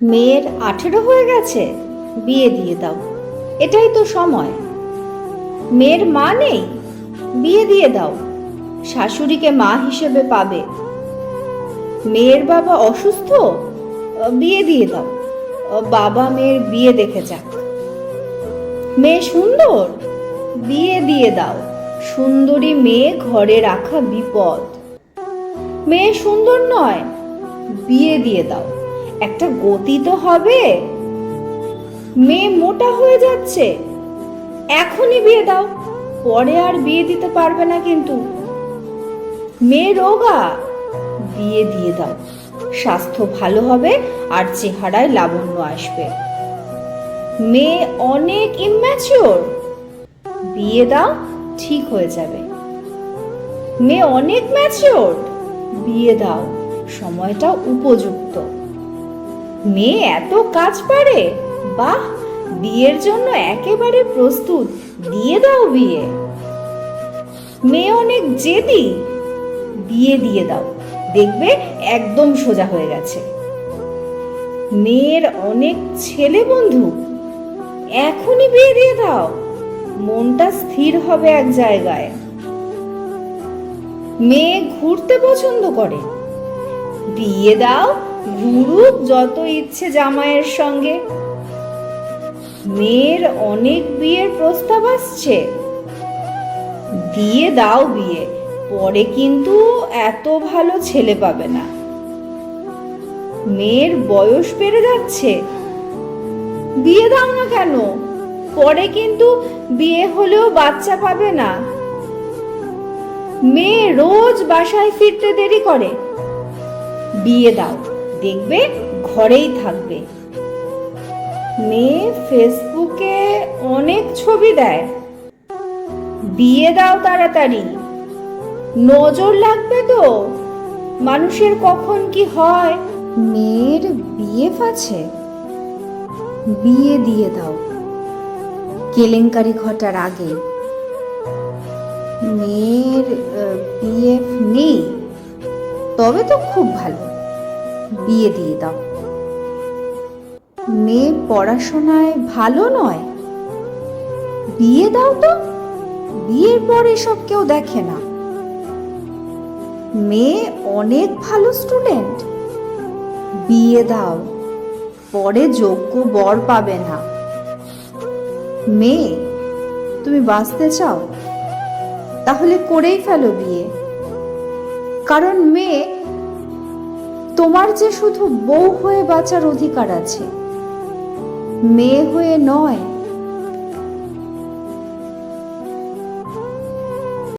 মেয়ের আঠেরো হয়ে গেছে, বিয়ে দিয়ে দাও। এটাই তো সময়। মেয়ের মা নেই, বিয়ে দিয়ে দাও। শাশুড়িকে মা হিসেবে পাবে। মেয়ের বাবা অসুস্থ, বিয়ে দিয়ে দাও। বাবা মেয়ের বিয়ে দেখে যাক। মেয়ে সুন্দর, বিয়ে দিয়ে দাও। সুন্দরী মেয়ে ঘরে রাখা বিপদ। মেয়ে সুন্দর নয়, বিয়ে দিয়ে দাও। একটা গতি তো হবে। মেয়ে মোটা হয়ে যাচ্ছে। এখনই বিয়ে দাও, পরে আর বিয়ে দিতে পারবে না কিন্তু। মেয়ে রোগা, বিয়ে দিয়ে দাও। স্বাস্থ্য ভালো হবে আর চেহারায় লাবণ্য আসবে। মেয়ে অনেক ইম্যাচিওর বিয়ে দাও, ঠিক হয়ে যাবে। মেয়ে অনেক ম্যাচিওর বিয়ে দাও, সময়টা উপযুক্ত। মেয়ে এত কাজ পারে? বাহ, বিয়ের জন্য একেবারে প্রস্তুত। দিয়ে দাও বিয়ে। মেয়ে অনেক জেদি। বিয়ে দিয়ে দাও। দেখবে একদম সোজা হয়ে গেছে। মেয়ের অনেক ছেলে বন্ধু। এখনই বিয়ে দিয়ে দাও। মনটা স্থির হবে এক জায়গায়। মেয়ে ঘুরতে পছন্দ করে। বিয়ে দাও ঘুরুক যত ইচ্ছে জামাইয়ের সঙ্গে। মেয়ের অনেক বিয়ের প্রস্তাব আসছে। দিয়ে দাও বিয়ে, পরে কিন্তু এত ভালো ছেলে পাবে না। মেয়ের বয়স বেড়ে যাচ্ছে। বিয়ে দাও না কেন? পরে কিন্তু বিয়ে হলেও বাচ্চা পাবে না। মেয়ে রোজ বাসায় ফিরতে দেরি করে। বিয়ে দাও। দেখবে, ঘরেই থাকবে। মেয়ে ফেসবুকে অনেক ছবি দেয়। বিয়ে দাও তাড়াতাড়ি। নজর লাগবে তো। মানুষের কখন কি হয়? মেয়ের বিয়ে আছে। বিয়ে দিয়ে দাও। কেলেঙ্কারি ঘটার আগে। মেয়ের বিএফ নেই। তবে তো খুব ভালো। বিয়ে দিয়ে দাও। মেয়ে পড়াশোনায় ভালো নয়। বিয়ে দাও তো। বিয়ের পর এসব কেউ দেখে না। মেয়ে অনেক ভালো স্টুডেন্ট বিয়ে দাও। পরে যোগ্য বর পাবে না। মেয়ে, তুমি বাঁচতে চাও? তাহলে করেই ফেলো বিয়ে। কারণ মেয়ে তোমার যে শুধু বউ হয়ে বাঁচার অধিকার আছে মেয়ে হয়ে নয়